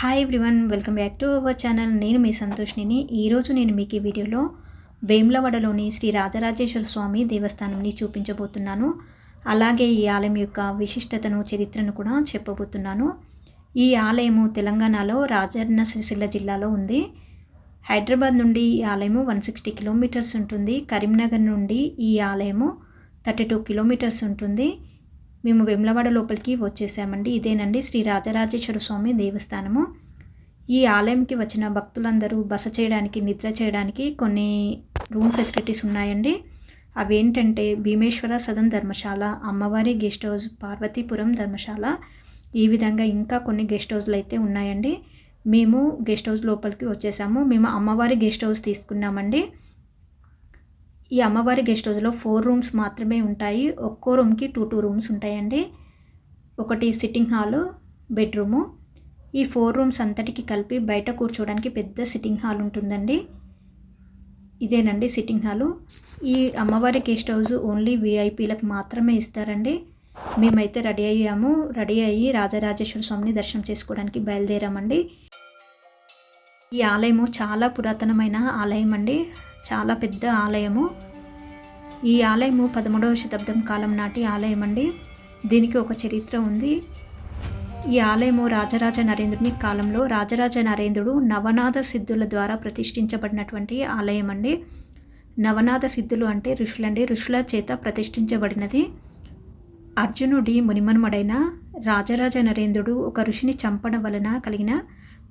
Hi everyone welcome back to our channel నేను మీ సంతోష్నిని ఈరోజు నేను మీకు ఈ వీడియోలో వేములవాడలోని శ్రీ రాజరాజేశ్వర స్వామి దేవస్థానంని చూపించబోతున్నాను. అలాగే ఈ ఆలయం యొక్క విశిష్టతను చరిత్రను కూడా చెప్పబోతున్నాను. ఈ ఆలయము తెలంగాణలో రాజన్న సిరిసిల్ల జిల్లాలో ఉంది. హైదరాబాద్ నుండి ఈ ఆలయము వన్ సిక్స్టీ కిలోమీటర్స్ ఉంటుంది. కరీంనగర్ నుండి ఈ ఆలయము థర్టీ టూ కిలోమీటర్స్ ఉంటుంది. మేము వెమ్లవాడ లోపలికి వచ్చేసామండి. ఇదేనండి శ్రీ రాజరాజేశ్వర స్వామి దేవస్థానము. ఈ ఆలయంకి వచ్చిన భక్తులందరూ బస చేయడానికి నిద్ర చేయడానికి కొన్ని రూమ్ ఫెసిలిటీస్ ఉన్నాయండి. అవి ఏంటంటే భీమేశ్వర సదన్ ధర్మశాల అమ్మవారి గెస్ట్ హౌస్ పార్వతీపురం ధర్మశాల ఈ విధంగా ఇంకా కొన్ని గెస్ట్ హౌస్లు అయితే ఉన్నాయండి. మేము గెస్ట్ హౌస్ లోపలికి వచ్చేసాము. మేము అమ్మవారి గెస్ట్ హౌస్ తీసుకున్నామండి. ఈ అమ్మవారి గెస్ట్ హౌస్లో ఫోర్ రూమ్స్ మాత్రమే ఉంటాయి. ఒక్కో రూమ్కి టూ టూ రూమ్స్ ఉంటాయండి. ఒకటి సిట్టింగ్ హాలు బెడ్రూము ఈ ఫోర్ రూమ్స్ అంతటికి కలిపి బయట కూర్చోవడానికి పెద్ద సిట్టింగ్ హాల్ ఉంటుందండి. ఇదేనండి సిట్టింగ్ హాలు ఈ అమ్మవారి గెస్ట్ హౌస్ ఓన్లీ విఐపీలకు మాత్రమే ఇస్తారండి. మేమైతే రెడీ అయ్యాము. రెడీ అయ్యి రాజరాజేశ్వర స్వామిని దర్శనం చేసుకోవడానికి బయలుదేరామండి. ఈ ఆలయము చాలా పురాతనమైన ఆలయం అండి చాలా పెద్ద ఆలయము. ఈ ఆలయము పదమూడవ శతాబ్దం కాలం నాటి ఆలయం అండి. దీనికి ఒక చరిత్ర ఉంది. ఈ ఆలయము రాజరాజ నరేంద్రుని కాలంలో రాజరాజ నరేంద్రుడు నవనాథ సిద్ధుల ద్వారా ప్రతిష్ఠించబడినటువంటి ఆలయం అండి. నవనాథ సిద్ధులు అంటే ఋషులండి ఋషుల చేత ప్రతిష్ఠించబడినది. అర్జునుడి మునిమన్మడైన రాజరాజ నరేంద్రుడు ఒక ఋషిని చంపడం వలన కలిగిన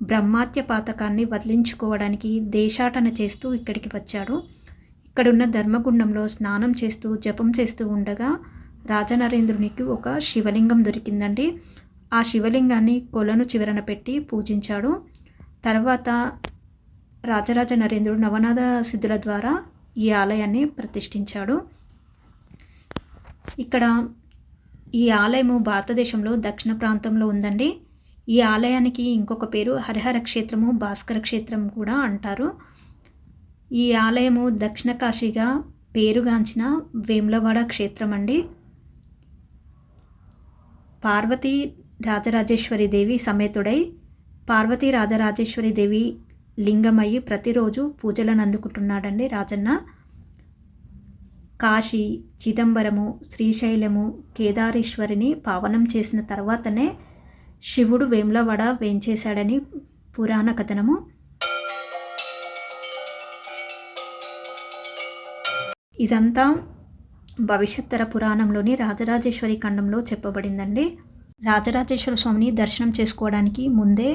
బ్రహ్మాత్య పాతకాన్ని వదిలించుకోవడానికి దేశాటన చేస్తూ ఇక్కడికి వచ్చాడు. ఇక్కడున్న ధర్మగుండంలో స్నానం చేస్తూ జపం చేస్తూ ఉండగా రాజనరేంద్రునికి ఒక శివలింగం దొరికిందండి. ఆ శివలింగాన్ని కొలను చివరన పెట్టి పూజించాడు. తర్వాత రాజరాజ నరేంద్రుడు నవనాథ సిద్ధుల ద్వారా ఈ ఆలయాన్ని ప్రతిష్ఠించాడు. ఇక్కడ ఈ ఆలయము భారతదేశంలో దక్షిణ ప్రాంతంలో ఉందండి. ఈ ఆలయానికి ఇంకొక పేరు హరిహర క్షేత్రము భాస్కర క్షేత్రం కూడా అంటారు. ఈ ఆలయము దక్షిణ కాశీగా పేరుగాంచిన వేములవాడ క్షేత్రం అండి పార్వతీ రాజరాజేశ్వరి దేవి సమేతుడై పార్వతీ రాజరాజేశ్వరి దేవి లింగమయ్యి ప్రతిరోజు పూజలను అందుకుంటున్నాడండి రాజన్న. కాశీ చిదంబరము శ్రీశైలము కేదారేశ్వరిని పావనం చేసిన తర్వాతనే శివుడు వేములవాడ వేంచేశాడని పురాణ కథనము. ఇదంతా భవిష్యత్తర పురాణంలోని రాజరాజేశ్వరి ఖండంలో చెప్పబడిందండి. రాజరాజేశ్వర స్వామిని దర్శనం చేసుకోవడానికి ముందే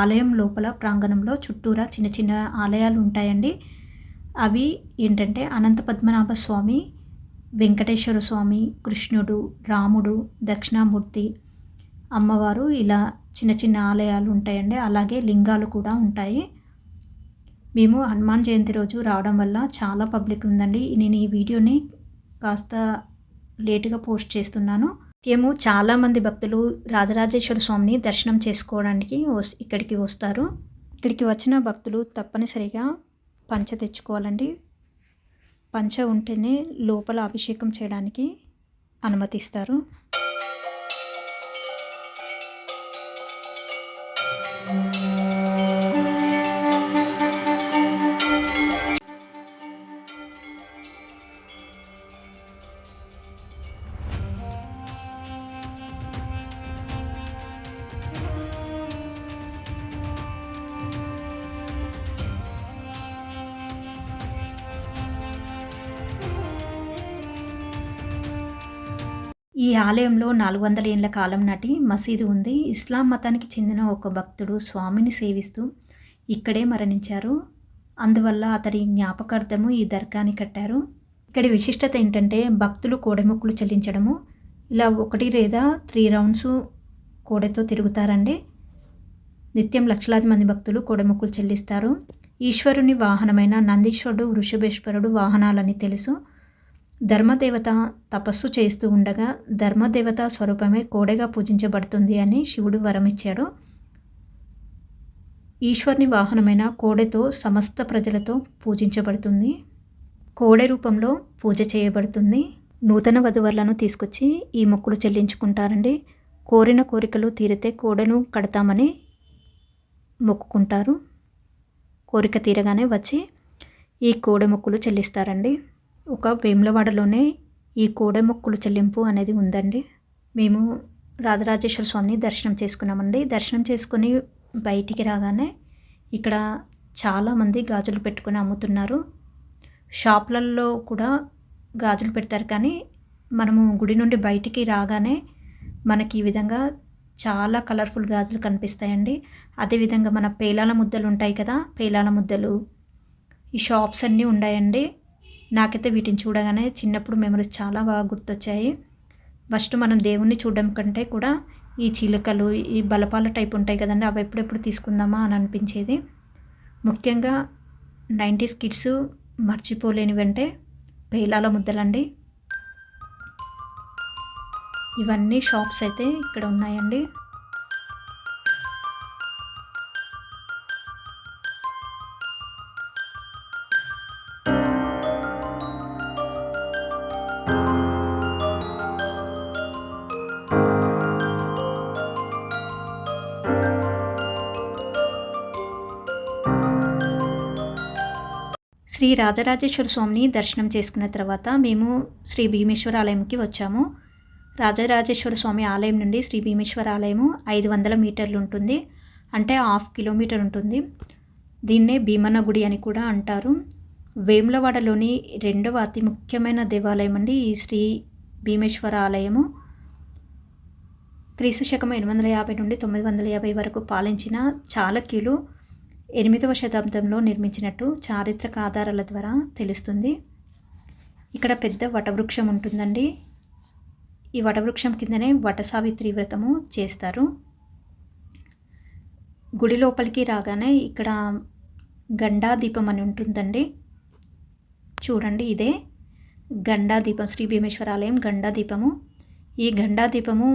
ఆలయం లోపల ప్రాంగణంలో చుట్టూరా చిన్న చిన్న ఆలయాలు ఉంటాయండి. అవి ఏంటంటే అనంత పద్మనాభ స్వామి వెంకటేశ్వర స్వామి కృష్ణుడు రాముడు దక్షిణామూర్తి అమ్మవారు ఇలా చిన్న చిన్న ఆలయాలు ఉంటాయండి. అలాగే లింగాలు కూడా ఉంటాయి. మేము హనుమాన్ జయంతి రోజు రావడం వల్ల చాలా పబ్లిక్ ఉందండి. నేను ఈ వీడియోని కాస్త లేటుగా పోస్ట్ చేస్తున్నాను. నిత్యము చాలామంది భక్తులు రాజరాజేశ్వర స్వామిని దర్శనం చేసుకోవడానికి ఇక్కడికి వస్తారు. ఇక్కడికి వచ్చిన భక్తులు తప్పనిసరిగా పంచ తెచ్చుకోవాలండి. పంచ ఉంటేనే లోపల అభిషేకం చేయడానికి అనుమతిస్తారు. ఈ ఆలయంలో నాలుగు వందల ఏళ్ళ కాలం నాటి మసీదు ఉంది. ఇస్లాం మతానికి చెందిన ఒక భక్తుడు స్వామిని సేవిస్తూ ఇక్కడే మరణించారు. అందువల్ల అతడి జ్ఞాపకార్థము ఈ దర్గాని కట్టారు. ఇక్కడి విశిష్టత ఏంటంటే భక్తులు కోడెముక్కులు చెల్లించడము. ఇలా ఒకటి లేదా త్రీ రౌండ్స్ కోడెతో తిరుగుతారండి. నిత్యం లక్షలాది మంది భక్తులు కోడెముక్కులు చెల్లిస్తారు. ఈశ్వరుని వాహనమైన నందీశ్వరుడు వృషభేశ్వరుడు వాహనాలని తెలుసు. ధర్మదేవత తపస్సు చేస్తూ ఉండగా ధర్మదేవత స్వరూపమే కోడెగా పూజించబడుతుంది అని శివుడు వరమిచ్చాడు. ఈశ్వర్ని వాహనమైన కోడెతో సమస్త ప్రజలతో పూజించబడుతుంది. కోడె రూపంలో పూజ చేయబడుతుంది. నూతన వధువర్లను తీసుకొచ్చి ఈ మొక్కులు చెల్లించుకుంటారండి. కోరిన కోరికలు తీరితే కోడెను కడతామని మొక్కుకుంటారు. కోరిక తీరగానే వచ్చి ఈ కోడె మొక్కులు చెల్లిస్తారండి. ఒక వేములవాడలోనే ఈ కోడె మొక్కులు చెల్లింపు అనేది ఉందండి. మేము రాజరాజేశ్వర స్వామిని దర్శనం చేసుకున్నామండి. దర్శనం చేసుకుని బయటికి రాగానే ఇక్కడ చాలామంది గాజులు పెట్టుకుని అమ్ముతున్నారు. షాప్లలో కూడా గాజులు పెడతారు కానీ మనము గుడి నుండి బయటికి రాగానే మనకి ఈ విధంగా చాలా కలర్ఫుల్ గాజులు కనిపిస్తాయండి. అదేవిధంగా మన పేలాల ముద్దలు ఉంటాయి కదా పేలాల ముద్దలు ఈ షాప్స్ అన్నీ ఉన్నాయండి నాకైతే వీటిని చూడగానే చిన్నప్పుడు మెమరీస్ చాలా బాగా గుర్తొచ్చాయి. ఫస్ట్ మనం దేవుణ్ణి చూడడం కంటే కూడా ఈ చిలుకలు ఈ బలపాల టైప్ ఉంటాయి కదండి అవి ఎప్పుడెప్పుడు తీసుకుందామా అని అనిపించేది. ముఖ్యంగా నైంటీస్ కిడ్స్ మర్చిపోలేనివంటే పేలాల ముద్దలండి. ఇవన్నీ షాప్స్ అయితే ఇక్కడ ఉన్నాయండి. శ్రీ రాజరాజేశ్వర స్వామిని దర్శనం చేసుకున్న తర్వాత మేము శ్రీ భీమేశ్వర ఆలయంకి వచ్చాము. రాజరాజేశ్వర స్వామి ఆలయం నుండి శ్రీ భీమేశ్వర ఆలయము ఐదు వందల మీటర్లు ఉంటుంది. అంటే హాఫ్ కిలోమీటర్ ఉంటుంది. దీన్నే భీమన్న గుడి అని కూడా అంటారు. వేములవాడలోని రెండవ అతి ముఖ్యమైన దేవాలయం అండి ఈ శ్రీ భీమేశ్వర ఆలయము. క్రీస్తు శకం ఎనిమిది వందల యాభై నుండి తొమ్మిది వందల యాభై వరకు పాలించిన చాళక్యులు ఎనిమిదవ శతాబ్దంలో నిర్మించినట్టు చారిత్రక ఆధారాల ద్వారా తెలుస్తుంది. ఇక్కడ పెద్ద వటవృక్షం ఉంటుందండి. ఈ వటవృక్షం కిందనే వటసావి తీవ్రతము వ్రతము చేస్తారు. గుడి లోపలికి రాగానే ఇక్కడ గండా దీపం అని ఉంటుందండి. చూడండి ఇదే గండా దీపం శ్రీ భీమేశ్వర ఆలయం గండా దీపము ఈ గండా దీపము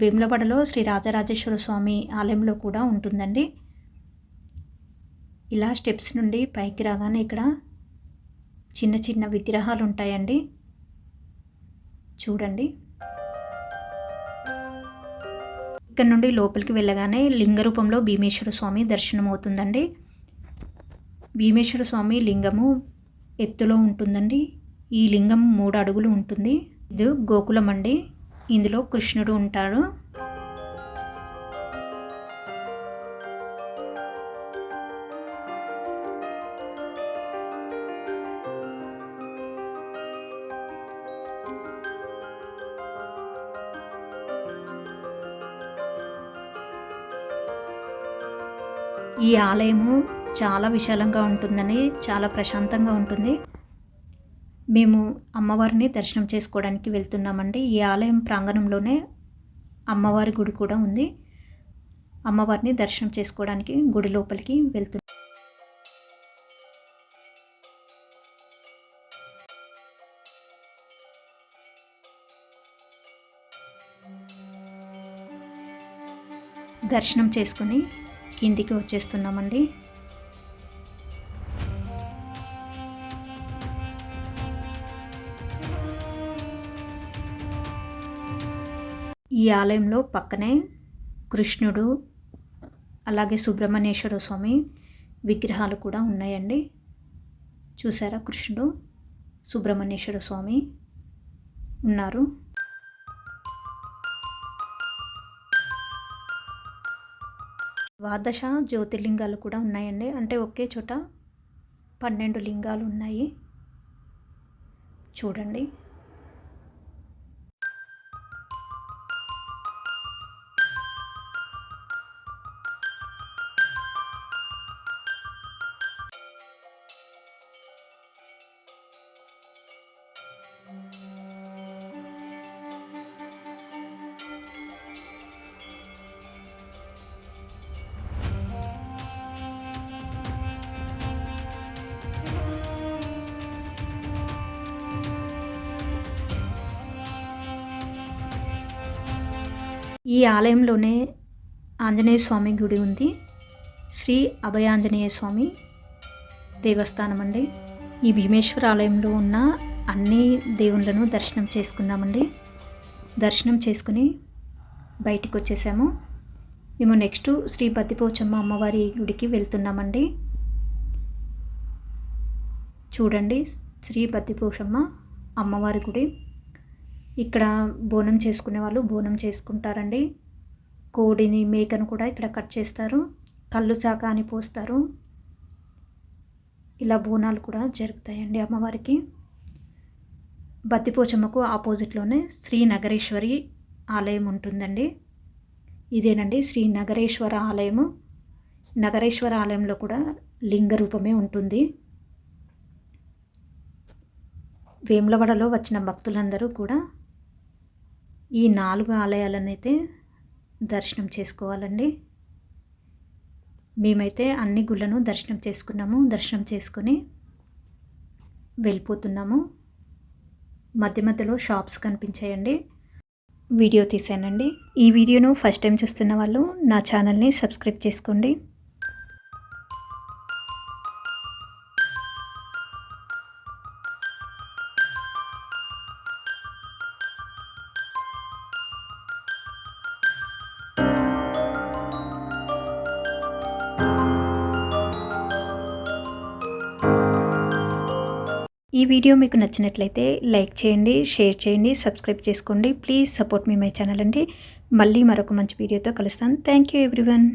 వేములవాడలో శ్రీ రాజరాజేశ్వర స్వామి ఆలయంలో కూడా ఉంటుందండి. ఇలా స్టెప్స్ నుండి పైకి రాగానే ఇక్కడ చిన్న చిన్న విగ్రహాలు ఉంటాయండి. చూడండి. ఇక్కడ నుండి లోపలికి వెళ్ళగానే లింగ రూపంలో భీమేశ్వర స్వామి దర్శనం అవుతుందండి భీమేశ్వర స్వామి లింగము ఎత్తులో ఉంటుందండి. ఈ లింగం మూడు అడుగులు ఉంటుంది. ఇది గోకులం అండి ఇందులో కృష్ణుడు ఉంటాడు. ఈ ఆలయము చాలా విశాలంగా ఉంటుందని చాలా ప్రశాంతంగా ఉంటుంది. మేము అమ్మవారిని దర్శనం చేసుకోవడానికి వెళ్తున్నామండి. ఈ ఆలయం ప్రాంగణంలోనే అమ్మవారి గుడి కూడా ఉంది. అమ్మవారిని దర్శనం చేసుకోవడానికి గుడి లోపలికి వెళ్తున్నాం. దర్శనం చేసుకొని కిందికి వచ్చేస్తున్నామండి. ఈ ఆలయంలో పక్కనే కృష్ణుడు అలాగే సుబ్రహ్మణ్యేశ్వర స్వామి విగ్రహాలు కూడా ఉన్నాయండి. చూసారా కృష్ణుడు సుబ్రహ్మణ్యేశ్వర స్వామి ఉన్నారు. ద్వాదశ జ్యోతిర్లింగాలు కూడా ఉన్నాయండి. అంటే ఒకే చోట పన్నెండు లింగాలు ఉన్నాయి. చూడండి. ఈ ఆలయంలోనే ఆంజనేయ స్వామి గుడి ఉంది. శ్రీ అభయాంజనేయ స్వామి దేవస్థానం అండి. ఈ భీమేశ్వర ఆలయంలో ఉన్న అన్ని దేవుళ్ళను దర్శనం చేసుకున్నామండి. దర్శనం చేసుకుని బయటికి వచ్చేసాము మేము నెక్స్ట్ శ్రీ బద్దిపోచమ్మ అమ్మవారి గుడికి వెళ్తున్నామండి. చూడండి శ్రీ బద్దిపోషమ్మ అమ్మవారి గుడి. ఇక్కడ బోనం చేసుకునే వాళ్ళు బోనం చేసుకుంటారండి. కోడిని మేకను కూడా ఇక్కడ కట్ చేస్తారు. కళ్ళు చాక అని పోస్తారు. ఇలా బోనాలు కూడా జరుగుతాయండి అమ్మవారికి. బత్తిపోచమ్మకు ఆపోజిట్లోనే శ్రీ నగరేశ్వరి ఆలయం ఉంటుందండి. ఇదేనండి శ్రీ నగరేశ్వర ఆలయము. నగరేశ్వర ఆలయంలో కూడా లింగ రూపమే ఉంటుంది. వేములవాడలో వచ్చిన భక్తులందరూ కూడా ఈ నాలుగు ఆలయాలనైతే దర్శనం చేసుకోవాలండి. మేమైతే అన్ని గుళ్ళను దర్శనం చేసుకున్నాము. దర్శనం చేసుకొని వెళ్ళిపోతున్నాము. మధ్య మధ్యలో షాప్స్ కనిపించాయండి. వీడియో తీసానండి ఈ వీడియోను ఫస్ట్ టైం చూస్తున్న వాళ్ళు నా ఛానల్ని సబ్స్క్రైబ్ చేసుకోండి. ఈ వీడియో మీకు నచ్చినట్లయితే లైక్ చేయండి షేర్ చేయండి సబ్స్క్రైబ్ చేసుకోండి. Please support me my channel అండి. మళ్ళీ మరొక మంచి వీడియోతో కలుస్తాను థ్యాంక్ యూ ఎవ్రీవన్.